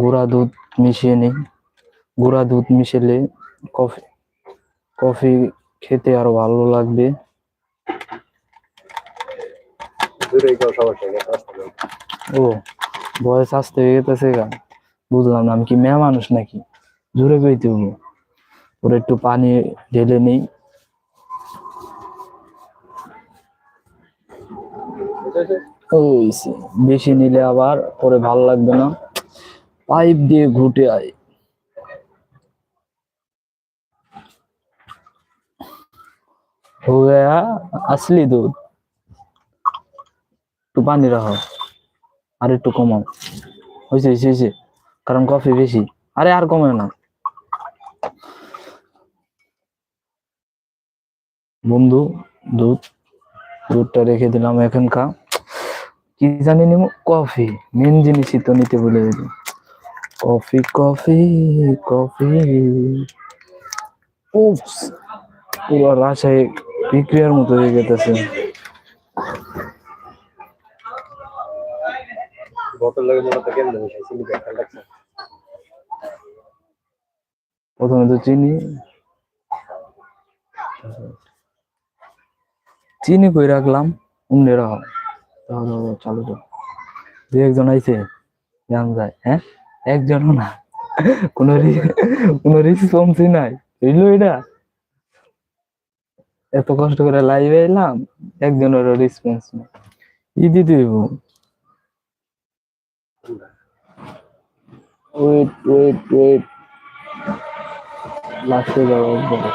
গুঁড়া দুধ মিশিয়ে নিই। গুঁড়া দুধ মিশালে কফি কফি খেতে আরও ভালো লাগবে। ও বয়স আসতে হয়ে গেছে গা। বুঝলাম না আমি কি মেয়ে মানুষ নাকি? জোরে কইতে হব ওর একটু পানি ঢেলে নেই। বুঝেছ? ওই সে, বেশি নিলে আবার পরে ভালো লাগবে না পাইপ দিয়ে ঘুটে আয় हो गया असली दूध একটু পানি রাখো আর একটু কমাও হয়েছে হয়েছে হয়েছে কারণ কফি বেশি আরে আর কমে না বন্ধু দুধ দুধটা রেখে দিলাম এখানকার কি জানি নিব কফি মেন জিনিসই তো নিতে ভুলে গেছি। Coffee coffee coffee. উফস পুরো রাজশাহী বিক্রিয়ার মতো হয়ে খেয়াল প্রথমে তো চিনি। চিনি কই রাখলাম? দাও, দাও, চালু দু একজন আইছে জান যায় হ্যাঁ? একজনও না। কোনো কোনো রেসপন্সই নাই। বুঝলো এটা? এত কষ্ট করে লাইভে এলাম, একজনেরও রেসপন্স নেই। ই দিতে ওয়েট ওয়েট ওয়েট লাস্টে যাব একবারে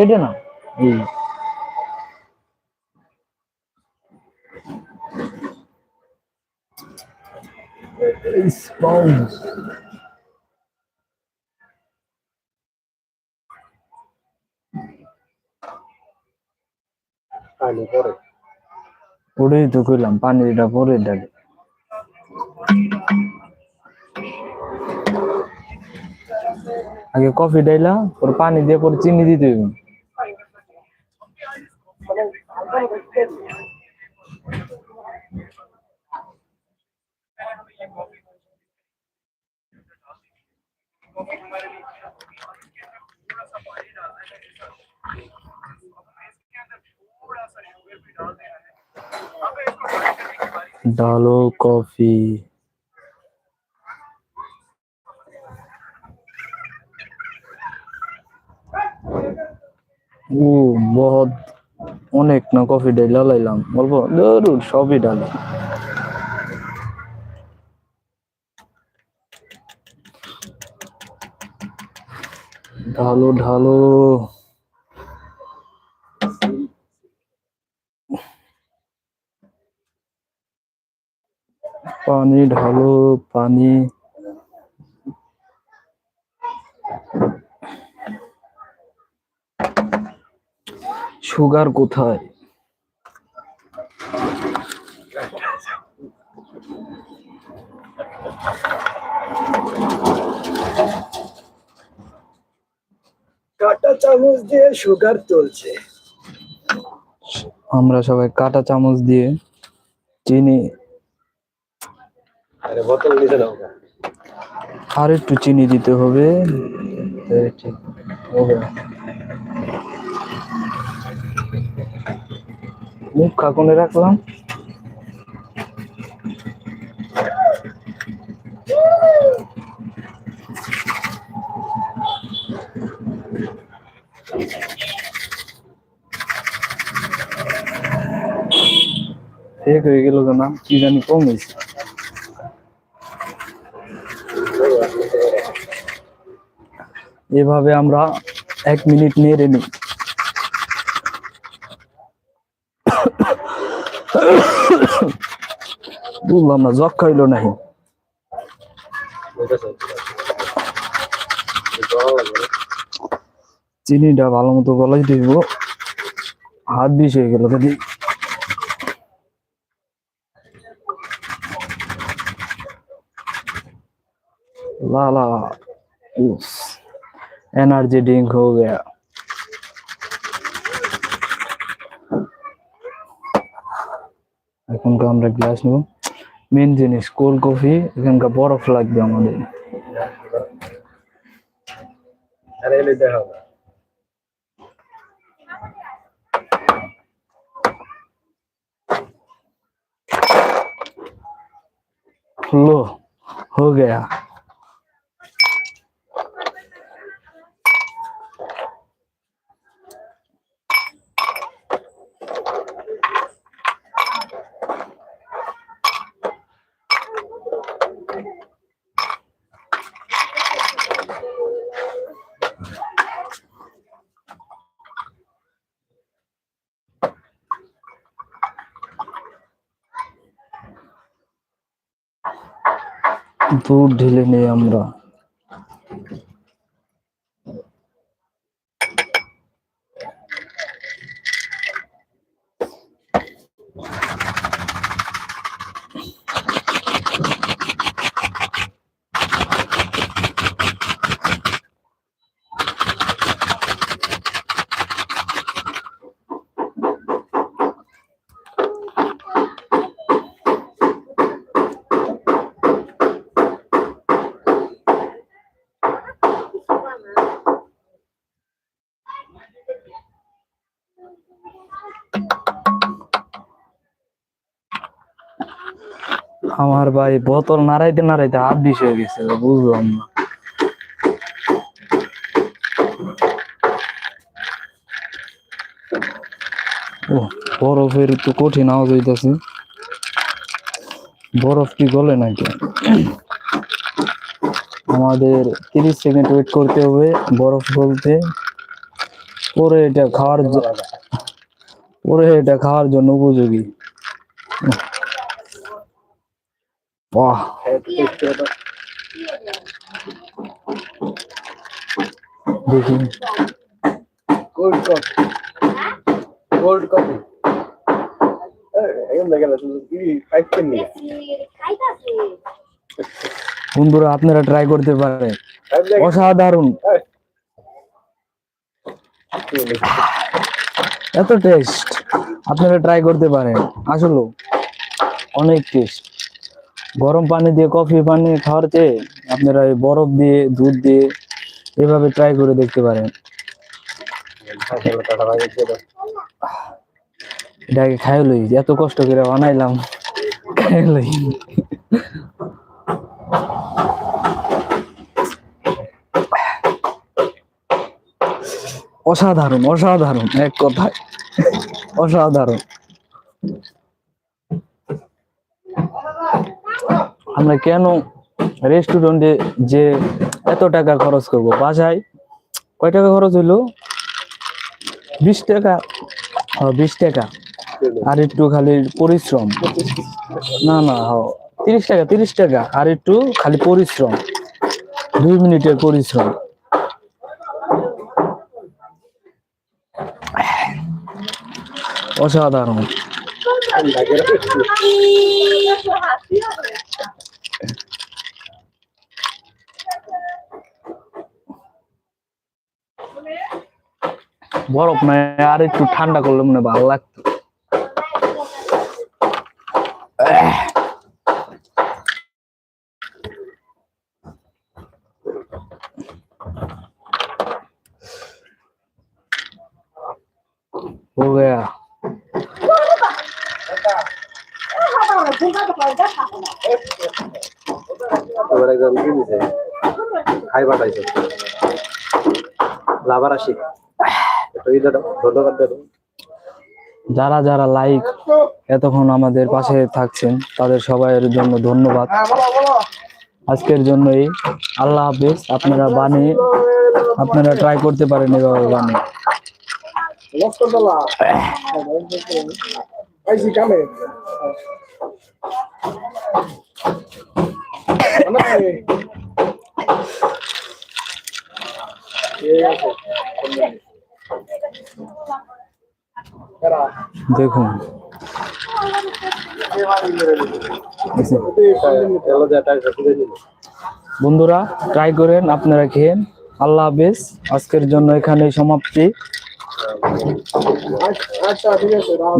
এটা না? স্পঞ্জ পানি পরে ওটাই তো কইলাম পানিটা পরে ডালে আগে কফি ডাইলা পরে পানি দিয়ে পরে চিনি দিতে হইব। डालो कॉफी ও বহুত অনেক না কফি ডাইলা লাইলাম বলবো দরুর সবই ডালে ঢালো ঢালো। পানি ঢালো পানি। সুগার কোথায় কাটা চামচ দিয়ে সুগার তুলছে। আমরা সবাই কাটা চামচ দিয়ে চিনি। আরে বোতল নিচে নাও আর একটু চিনি দিতে হবে। এই ঠিক। হবে মুখ কাকনে রাখলাম। ঠিক হয়ে গেল না কি জানি কম হয়েছে। এভাবে আমরা এক মিনিট নেড়ে নিই বুঝলাম না, জগ খাইলো নাহি। চিনিটা ভালো মতো গলাই দিব হাত বিষ হয়ে গেল যদি ला ला उस एनर्जी ड्रिंक हो गया এখনকার আমরা গ্লাস নেব মেন জিনিস কোল্ড কফি এখানকার বরফ লাগবে আমাদের আরে এলে দেখাও 乐，喝给啊。দুধ ঢেলে নেই আমরা আমার ভাই বোতল নাড়াইতে নাড়াইতে হাত বিষ হয়ে গেছে, বুঝলাম না। বরফের তো কঠিন আওয়াজ হইতেছে। বরফ কি গলে নাকি? আমাদের তিরিশ সেকেন্ড ওয়েট করতে হবে, বরফ গলতে। পরে এটা খাওয়ার পরে এটা খাওয়ার জন্য উপযোগী। কোল্ড কফি কোল্ড কফি বন্ধুরা আপনারা ট্রাই করতে পারেন। অসাধারণ। এত টেস্ট আপনারা ট্রাই করতে পারেন। আসলে অনেক টেস্ট গরম পানি দিয়ে কফি পানি খাওয়ার চেয়ে আপনারা এই বরফ দিয়ে, দুধ দিয়ে এভাবে ট্রাই করে দেখতে পারেন। এটাকে খাই লই, এত কষ্ট করে বানাইলাম খাই লই। অসাধারণ অসাধারণ, এক কথায়। অসাধারণ। আমরা কেন রেস্টুরেন্টে যে এত টাকা খরচ করব? বাসায় কয় টাকা খরচ হইল? বিশ টাকা। ও বিশ টাকা। আর একটু খালি পরিশ্রম। না না হ তিরিশ টাকা তিরিশ টাকা। আর একটু খালি পরিশ্রম। দুই মিনিটের পরিশ্রম। অসাধারণ। বরফ নাই আর একটু ঠান্ডা করলে মনে হয় ভালো লাগতো हो गया এবার একদম কি দিছে খাই পাঠাইছে লাভার আসি এটা এই দাদা ধন্যবাদ যারা যারা লাইক এতক্ষণ আমাদের পাশে থাকছেন তাদের সবাইয়ের জন্য ধন্যবাদ। আজকের জন্যই আল্লাহ হাফিজ আপনারা বানিয়ে আপনারা ট্রাই করতে পারেন এভাবে বানিয়ে কামে। দেখুন। বন্ধুরা ট্রাই করেন, আপনারা খেয়েন আল্লাহ হাফিজ। আজকের জন্য এখানে সমাপ্তি।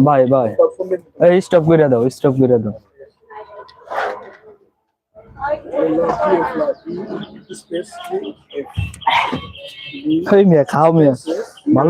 Bye bye. এই স্টপ করে দাও স্টপ করে দাও। খাও মিয়া।